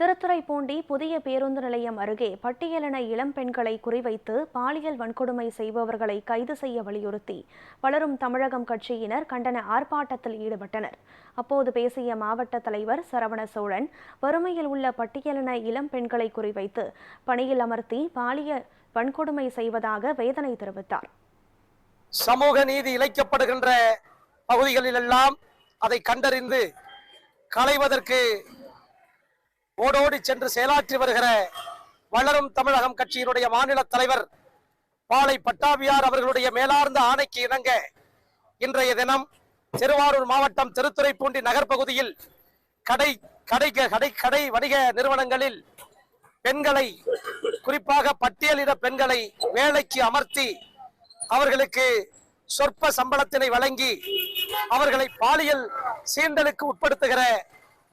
Thiruthuraipoondi புதிய பேருந்து நிலையம் அருகே பட்டியலின இளம் பெண்களை குறிவைத்து பாலியல் வன்கொடுமை செய்பவர்களை கைது செய்ய வலியுறுத்தி வளரும் தமிழகம் கட்சியினர் கண்டன ஆர்ப்பாட்டத்தில் ஈடுபட்டனர். அப்போது பேசிய மாவட்ட தலைவர் சரவண சோழன் வறுமையில் உள்ள பட்டியலின இளம் பெண்களை குறிவைத்து பணியில் அமர்த்தி பாலியல் வன்கொடுமை செய்வதாக வேதனை தெரிவித்தார். சமூக நீதி இழைக்கப்படுகின்ற பகுதிகளிலெல்லாம் அதை கண்டறிந்து களைவதற்கு ஓடோடி சென்று செயலாற்றி வருகிற வளரும் தமிழகம் கட்சியினுடைய மாநில தலைவர் பாலை பட்டாபியார் அவர்களுடைய மேலார்ந்த ஆணைக்கு இணங்க இன்றைய தினம் திருவாரூர் மாவட்டம் திருத்துறைப்பூண்டி நகர் பகுதியில் கடை கடை கடை கடை வணிக நிறுவனங்களில் பெண்களை குறிப்பாக பட்டியலிட பெண்களை வேலைக்கு அமர்த்தி அவர்களுக்கு சொற்ப சம்பளத்தினை வழங்கி அவர்களை பாலியல் சீண்டலுக்கு உட்படுத்துகிற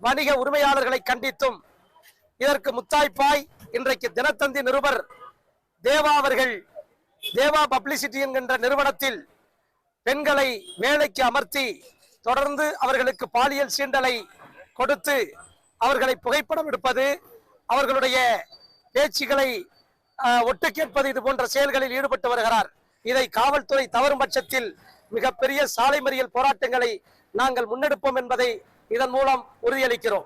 வணிக உரிமையாளர்களை கண்டித்தும் இதற்கு முத்தாய்ப்பாய் இன்றைக்கு தினத்தந்தி நிருபர் தேவா அவர்கள் தேவா பப்ளிசிட்டி என்கின்ற நிறுவனத்தில் பெண்களை வேலைக்கு அமர்த்தி தொடர்ந்து அவர்களுக்கு பாலியல் சீண்டலை கொடுத்து அவர்களை புகைப்படம் எடுப்பது அவர்களுடைய பேச்சுகளை ஒட்டு கேட்பது இது போன்ற செயல்களில் ஈடுபட்டு வருகிறார். இதை காவல்துறை தவறும் பட்சத்தில் மிகப்பெரிய சாலை மறியல் போராட்டங்களை நாங்கள் முன்னெடுப்போம் என்பதை இதன் மூலம் உறுதியளிக்கிறோம்.